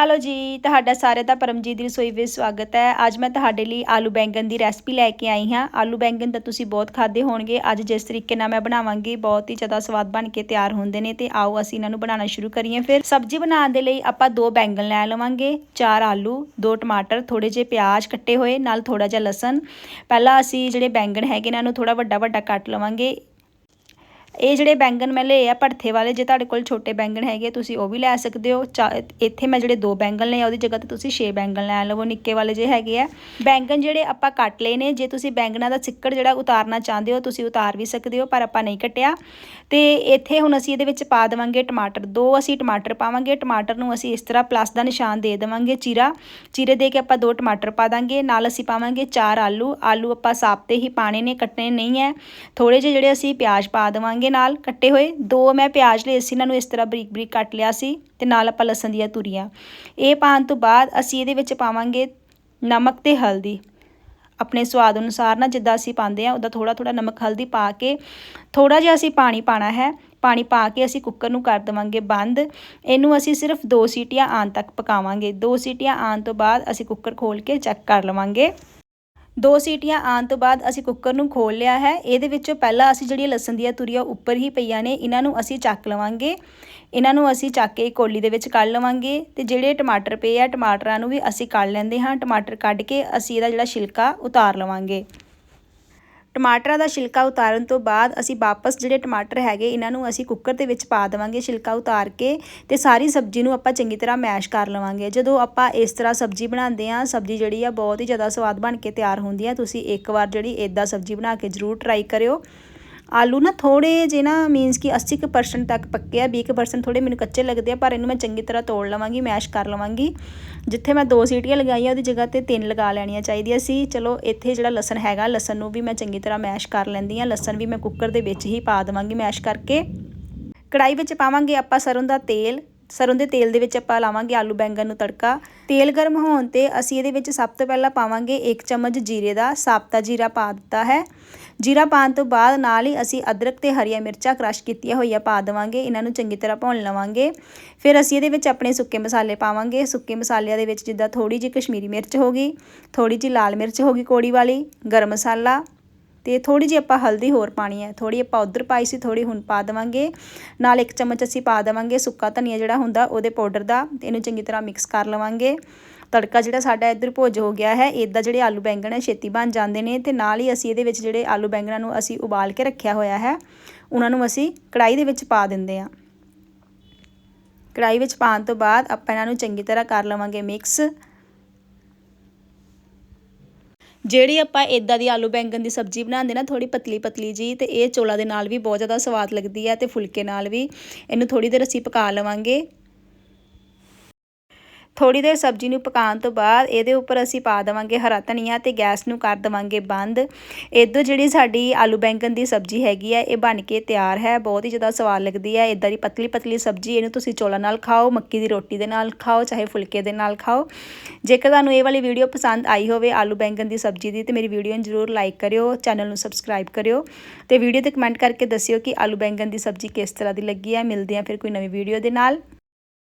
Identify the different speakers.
Speaker 1: Hello ਜੀ, ਤੁਹਾਡਾ ਸਾਰੇ ਦਾ ਪਰਮਜੀਤ ਦੀ ਰਸੋਈ ਵਿੱਚ ਸਵਾਗਤ ਹੈ। ਅੱਜ ਮੈਂ ਤੁਹਾਡੇ ਲਈ ਆਲੂ ਬੈਂਗਨ ਦੀ ਰੈਸਪੀ ਲੈ ਕੇ ਆਈ ਹਾਂ। ਆਲੂ ਬੈਂਗਨ ਤਾਂ ਤੁਸੀਂ ਬਹੁਤ ਖਾਦੇ ਹੋਣਗੇ। ਅੱਜ ਜਿਸ ਤਰੀਕੇ ਨਾਲ ਮੈਂ ਬਣਾਵਾਂਗੀ, ਬਹੁਤ ਹੀ ਜ਼ਿਆਦਾ ਸਵਾਦ ਬਣ ਕੇ ਤਿਆਰ ਹੁੰਦੇ ਨੇ ਤੇ ਆਓ ਅਸੀਂ ਇਹਨਾਂ ਨੂੰ ਬਣਾਉਣਾ ਸ਼ੁਰੂ ਕਰੀਏ। ਫਿਰ ਸਬਜ਼ੀ ਬਣਾਉਣ ਦੇ ਲਈ ਆਪਾਂ ਦੋ ਬੈਂਗਨ ਲੈ ਲਵਾਂਗੇ, ਚਾਰ ਆਲੂ, ਦੋ ਟਮਾਟਰ ਥੋੜੇ ਜਿਹੇ ਪਿਆਜ਼ ਕੱਟੇ ਹੋਏ, ਨਾਲ ਥੋੜਾ ਜਿਹਾ ਲਸਣ। ਪਹਿਲਾਂ ਅਸੀਂ ਜਿਹੜੇ ਬੈਂਗਣ ਹੈਗੇ ਇਹਨਾਂ ਨੂੰ ਥੋੜਾ ਵੱਡਾ ਵੱਡਾ ਕੱਟ ਲਵਾਂਗੇ। ਇਹ ਜਿਹੜੇ ਬੈਂਗਣ ਮੈਂ ਲਏ ਆ ਭੜਥੇ ਵਾਲੇ, ਜੇ ਤੁਹਾਡੇ ਕੋਲ ਛੋਟੇ ਬੈਂਗਣ ਹੈਗੇ, ਤੁਸੀਂ ਉਹ ਵੀ ਲੈ ਸਕਦੇ ਹੋ। ਇੱਥੇ ਮੈਂ ਜਿਹੜੇ ਦੋ ਬੈਂਗਣ ਲਏ ਆ, ਉਹਦੀ ਜਗ੍ਹਾ ਤੇ ਤੁਸੀਂ 6 ਬੈਂਗਣ ਲੈ ਲਵੋ, ਨਿੱਕੇ ਵਾਲੇ ਜੇ ਹੈਗੇ ਆ। ਬੈਂਗਣ ਜਿਹੜੇ ਆਪਾਂ ਕੱਟ ਲਏ ਨੇ, ਜੇ ਤੁਸੀਂ ਬੈਂਗਣਾ ਦਾ ਸਿੱਕੜ ਜਿਹੜਾ ਉਤਾਰਨਾ ਚਾਹੁੰਦੇ ਹੋ, ਤੁਸੀਂ ਉਤਾਰ ਵੀ ਸਕਦੇ ਹੋ, ਪਰ ਆਪਾਂ ਨਹੀਂ ਕੱਟਿਆ। ਤੇ ਇੱਥੇ ਹੁਣ ਅਸੀਂ ਇਹਦੇ ਵਿੱਚ ਪਾ ਦੇਵਾਂਗੇ ਟਮਾਟਰ ਦੋ, ਅਸੀਂ ਟਮਾਟਰ ਪਾਵਾਂਗੇ, ਟਮਾਟਰ ਨੂੰ ਅਸੀਂ ਇਸ ਤਰ੍ਹਾਂ ਪਲੱਸ ਦਾ ਨਿਸ਼ਾਨ ਦੇ ਦੇਵਾਂਗੇ ਚੀਰਾ। ਚੀਰੇ ਦੇ ਕੇ ਆਪਾਂ ਦੋ ਟਮਾਟਰ ਪਾ ਦਾਂਗੇ, ਨਾਲ ਅਸੀਂ ਪਾਵਾਂਗੇ ਚਾਰ ਆਲੂ। ਆਲੂ ਆਪਾਂ ਸਾਫਤੇ ਹੀ ਪਾਣੇ ਨੇ, ਕੱਟਣੇ ਨਹੀਂ ਹੈ ਥੋੜੇ ਜਿਹੇ ਜਿਹੜੇ ਅਸੀਂ ਪਿਆਜ਼ ਪਾ ਦੇਵਾਂਗੇ ਨਾਲ, ਕੱਟੇ ਹੋਏ। ਦੋ, ਮੈਂ ਪਿਆਜ਼ ਲਏ ਸੀ, ਇਹਨਾਂ ਨੂੰ ਇਸ ਤਰ੍ਹਾਂ ਬਰੀਕ ਬਰੀਕ ਕੱਟ ਲਿਆ ਸੀ ਤੇ ਨਾਲ ਆਪਾਂ ਲਸਣ ਦੀਆਂ ਤੁਰੀਆਂ। ਇਹ ਪਾਣ ਤੋਂ ਬਾਅਦ ਅਸੀਂ ਇਹਦੇ ਵਿੱਚ ਪਾਵਾਂਗੇ ਨਮਕ ਤੇ ਹਲਦੀ। ਆਪਣੇ ਸਵਾਦ ਅਨੁਸਾਰ ਨਾ ਜਿੱਦਾਂ ਅਸੀਂ ਪਾਉਂਦੇ ਆ ਉਹਦਾ ਥੋੜਾ ਥੋੜਾ ਨਮਕ, ਹਲਦੀ ਪਾ ਕੇ ਥੋੜਾ ਜਿਹਾ ਅਸੀਂ ਪਾਣੀ ਪਾਣਾ ਹੈ। ਪਾਣੀ ਪਾ ਕੇ ਅਸੀਂ ਕੁੱਕਰ ਨੂੰ ਕਰ ਦਵਾਂਗੇ ਬੰਦ। ਇਹਨੂੰ ਅਸੀਂ ਸਿਰਫ 2 ਸੀਟੀਆਂ ਆਉਣ ਤੱਕ ਪਕਾਵਾਂਗੇ। 2 ਸੀਟੀਆਂ ਆਉਣ ਤੋਂ ਬਾਅਦ ਅਸੀਂ ਕੁੱਕਰ ਖੋਲ ਕੇ ਚੈੱਕ ਕਰ ਲਵਾਂਗੇ। ਦੋ ਸੀਟੀਆਂ ਆਉਣ ਤੋਂ ਬਾਅਦ ਅਸੀਂ ਕੁੱਕਰ ਨੂੰ ਖੋਲ ਲਿਆ ਹੈ। ਇਹਦੇ ਵਿੱਚੋਂ ਪਹਿਲਾਂ ਅਸੀਂ ਜਿਹੜੀਆਂ ਲਸਣ ਦੀਆਂ ਤੁਰੀਆਂ ਉੱਪਰ ਹੀ ਪਈਆਂ ਨੇ, ਇਹਨਾਂ ਨੂੰ ਅਸੀਂ ਚੱਕ ਲਵਾਂਗੇ। ਇਹਨਾਂ ਨੂੰ ਅਸੀਂ ਚੱਕ ਕੇ ਕੋਲੀ ਦੇ ਵਿੱਚ ਕੱਢ ਲਵਾਂਗੇ ਤੇ ਜਿਹੜੇ ਟਮਾਟਰ ਪਏ ਆ, ਟਮਾਟਰਾਂ ਨੂੰ ਵੀ ਅਸੀਂ ਕੱਢ ਲੈਂਦੇ ਹਾਂ। ਟਮਾਟਰ ਕੱਢ ਕੇ ਅਸੀਂ ਇਹਦਾ ਜਿਹੜਾ ਛਿਲਕਾ ਉਤਾਰ ਲਵਾਂਗੇ। ਟਮਾਟਰਾਂ ਦਾ ਛਿਲਕਾ ਉਤਾਰਨ ਤੋਂ ਬਾਅਦ ਅਸੀਂ ਵਾਪਸ ਜਿਹੜੇ ਟਮਾਟਰ ਹੈਗੇ, ਇਹਨਾਂ ਨੂੰ ਅਸੀਂ ਕੁੱਕਰ ਦੇ ਵਿੱਚ ਪਾ ਦੇਵਾਂਗੇ, ਛਿਲਕਾ ਉਤਾਰ ਕੇ ਤੇ ਸਾਰੀ ਸਬਜ਼ੀ ਨੂੰ ਆਪਾਂ ਚੰਗੀ ਤਰ੍ਹਾਂ ਮੈਸ਼ ਕਰ ਲਵਾਂਗੇ। ਜਦੋਂ ਆਪਾਂ ਇਸ ਤਰ੍ਹਾਂ ਸਬਜ਼ੀ ਬਣਾਉਂਦੇ ਆ ਸਬਜ਼ੀ ਜਿਹੜੀ ਆ ਬਹੁਤ ਹੀ ਜ਼ਿਆਦਾ ਸਵਾਦ ਬਣ ਕੇ ਤਿਆਰ ਹੁੰਦੀ ਆ। ਤੁਸੀਂ ਇੱਕ ਵਾਰ ਜਿਹੜੀ ਇਦਾਂ ਸਬਜ਼ੀ ਬਣਾ ਕੇ ਜ਼ਰੂਰ ਟਰਾਈ ਕਰਿਓ। ਆਲੂ ਨਾ ਥੋੜੇ ਜੇ ਨਾ ਮੀਨਸ ਕਿ 80% ਤੱਕ ਪੱਕੇ ਆ 20% ਥੋੜੇ ਮੈਨੂੰ ਕੱਚੇ ਲੱਗਦੇ ਆ, ਪਰ ਇਹਨੂੰ ਮੈਂ ਚੰਗੀ ਤਰ੍ਹਾਂ ਤੋੜ ਲਵਾਂਗੀ ਮੈਸ਼ ਕਰ ਲਵਾਂਗੀ। ਜਿੱਥੇ ਮੈਂ ਦੋ ਸੀਟੀਆਂ ਲਗਾਈਆਂ ਉਹਦੀ ਜਗ੍ਹਾ ਤੇ ਤਿੰਨ ਲਗਾ ਲੈਣੀਆਂ ਚਾਹੀਦੀਆਂ ਸੀ। ਚਲੋ, ਇੱਥੇ ਜਿਹੜਾ ਲਸਣ ਹੈਗਾ, ਲਸਣ ਨੂੰ ਵੀ ਮੈਂ ਚੰਗੀ ਤਰ੍ਹਾਂ ਮੈਸ਼ ਕਰ ਲੈਂਦੀ ਆ ਲਸਣ ਵੀ ਮੈਂ ਕੁੱਕਰ ਦੇ ਵਿੱਚ ਹੀ ਪਾ ਦੇਵਾਂਗੀ ਮੈਸ਼ ਕਰਕੇ। ਕੜਾਈ ਵਿੱਚ ਪਾਵਾਂਗੇ ਆਪਾਂ ਸਰੋਂ ਦਾ ਤੇਲ। ਸਰੋਂ ਦੇ ਤੇਲ ਦੇ ਵਿੱਚ ਆਪਾਂ ਲਾਵਾਂਗੇ ਆਲੂ ਬੈਂਗਣ ਨੂੰ ਤੜਕਾ। ਤੇਲ ਗਰਮ ਹੋਣ ਤੇ ਅਸੀਂ ਇਹਦੇ ਵਿੱਚ ਸਭ ਤੋਂ ਪਹਿਲਾਂ ਪਾਵਾਂਗੇ 1 ਚਮਚ ਜੀਰੇ ਦਾ ਸਾਬਤਾ ਜੀਰਾ ਪਾ ਦਿੱਤਾ ਹੈ। ਜੀਰਾ ਪਾਣ ਤੋਂ ਬਾਅਦ ਨਾਲ ਹੀ ਅਸੀਂ ਅਦਰਕ ਤੇ ਹਰੀਆਂ ਮਿਰਚਾਂ ਕ੍ਰਸ਼ ਕੀਤੀਆਂ ਹੋਈਆਂ ਪਾ ਦੇਵਾਂਗੇ, ਇਹਨਾਂ ਨੂੰ ਚੰਗੀ ਤਰ੍ਹਾਂ ਭੁੰਨ ਲਵਾਂਗੇ। ਫਿਰ ਅਸੀਂ ਇਹਦੇ ਵਿੱਚ ਆਪਣੇ ਸੁੱਕੇ ਮਸਾਲੇ ਪਾਵਾਂਗੇ। ਸੁੱਕੇ ਮਸਾਲਿਆਂ ਦੇ ਵਿੱਚ ਜਿੱਦਾਂ ਥੋੜੀ ਜਿਹੀ ਕਸ਼ਮੀਰੀ ਮਿਰਚ ਹੋ ਗਈ ਥੋੜੀ ਜਿਹੀ ਲਾਲ ਮਿਰਚ ਹੋ ਗਈ ਕੋੜੀ ਵਾਲੀ, ਗਰਮ ਮਸਾਲਾ। ਤੇ ਥੋੜੀ ਜਿਹੀ ਆਪਾਂ ਹਲਦੀ ਹੋਰ ਪਾਣੀ ਹੈ। ਥੋੜੀ ਆਪਾਂ ਉਧਰ ਪਾਈ ਸੀ ਥੋੜੀ ਹੁਣ ਪਾ ਦੇਵਾਂਗੇ। ਨਾਲ ਇੱਕ ਚਮਚ ਅਸੀਂ ਪਾ ਦੇਵਾਂਗੇ ਸੁੱਕਾ ਧਨੀਆ ਜਿਹੜਾ ਹੁੰਦਾ, ਉਹਦੇ ਪਾਊਡਰ ਦਾ। ਇਹਨੂੰ ਚੰਗੀ ਤਰ੍ਹਾਂ ਮਿਕਸ ਕਰ ਲਵਾਂਗੇ। ਤੜਕਾ ਜਿਹੜਾ ਸਾਡਾ ਇੱਧਰ ਭੁੱਜ ਹੋ ਗਿਆ ਹੈ ਇਦਾਂ ਜਿਹੜੇ ਆਲੂ ਬੈਂਗਣ ਹੈ, ਛੇਤੀ ਬਣ ਜਾਂਦੇ ਨੇ ਤੇ ਨਾਲ ਹੀ ਅਸੀਂ ਇਹਦੇ ਵਿੱਚ ਜਿਹੜੇ ਆਲੂ ਬੈਂਗਣਾਂ ਨੂੰ ਅਸੀਂ ਉਬਾਲ ਕੇ ਰੱਖਿਆ ਹੋਇਆ ਹੈ, ਉਹਨਾਂ ਨੂੰ ਅਸੀਂ ਕੜਾਈ ਦੇ ਵਿੱਚ ਪਾ ਦਿੰਦੇ ਹਾਂ। ਕੜਾਈ ਵਿੱਚ ਪਾਉਣ ਤੋਂ ਬਾਅਦ ਆਪਾਂ ਇਹਨਾਂ ਨੂੰ ਚੰਗੀ ਤਰ੍ਹਾਂ ਕਰ ਲਵਾਂਗੇ ਮਿਕਸ। ਜਿਹੜੀ ਆਪਾਂ ਇਦਾਂ ਦੀ ਆਲੂ ਬੈਂਗਣ ਦੀ ਸਬਜ਼ੀ ਬਣਾਉਂਦੇ ਨਾ ਥੋੜੀ ਪਤਲੀ ਪਤਲੀ ਜੀ ਤੇ ਇਹ ਚੋਲਾ ਦੇ ਨਾਲ ਵੀ ਬਹੁਤ ਜ਼ਿਆਦਾ ਸਵਾਦ ਲੱਗਦੀ ਹੈ ਤੇ ਫੁਲਕੇ ਨਾਲ ਵੀ। ਇਹਨੂੰ ਥੋੜੀ ਦੇਰ ਅਸੀਂ ਪਕਾ ਲਵਾਂਗੇ। ਥੋੜੀ ਦੇਰ ਸਬਜ਼ੀ ਨੂੰ ਪਕਾਉਣ ਤੋਂ ਬਾਅਦ ਇਹਦੇ ਉੱਪਰ ਅਸੀਂ ਪਾ ਦੇਵਾਂਗੇ ਹਰਾ ਧਨੀਆ ਤੇ ਗੈਸ ਨੂੰ ਕਰ ਦੇਵਾਂਗੇ ਬੰਦ। ਇਦੋਂ ਜਿਹੜੀ ਸਾਡੀ ਆਲੂ ਬੈਂਗਣ ਦੀ ਸਬਜ਼ੀ ਹੈਗੀ ਹੈ ਇਹ ਬਣ ਕੇ ਤਿਆਰ ਹੈ, ਬਹੁਤ ਹੀ ਜ਼ਿਆਦਾ ਸਵਾਦ ਲੱਗਦੀ ਹੈ। ਇਦਾਂ ਦੀ ਪਤਲੀ ਪਤਲੀ ਸਬਜ਼ੀ ਇਹਨੂੰ ਤੁਸੀਂ ਚੋਲਾ ਨਾਲ ਖਾਓ, ਮੱਕੀ ਦੀ ਰੋਟੀ ਦੇ ਨਾਲ ਖਾਓ, ਚਾਹੇ ਫੁਲਕੇ ਦੇ ਨਾਲ ਖਾਓ। ਜੇਕਰ ਤੁਹਾਨੂੰ ਇਹ ਵਾਲੀ ਵੀਡੀਓ ਪਸੰਦ ਆਈ ਹੋਵੇ ਆਲੂ ਬੈਂਗਣ ਦੀ ਸਬਜ਼ੀ ਦੀ, ਤੇ ਮੇਰੀ ਵੀਡੀਓ ਨੂੰ ਜ਼ਰੂਰ ਲਾਈਕ ਕਰਿਓ, ਚੈਨਲ ਨੂੰ ਸਬਸਕ੍ਰਾਈਬ ਕਰਿਓ। ਤੇ ਵੀਡੀਓ ਤੇ ਕਮੈਂਟ ਕਰਕੇ ਦੱਸਿਓ ਕਿ ਆਲੂ ਬੈਂਗਣ ਦੀ ਸਬਜ਼ੀ ਕਿਸ ਤਰ੍ਹਾਂ ਦੀ ਲੱਗੀ ਹੈ। ਮਿਲਦੇ ਆ ਫਿਰ ਕੋਈ ਨਵੀਂ ਵੀਡੀਓ ਦੇ ਨਾਲ।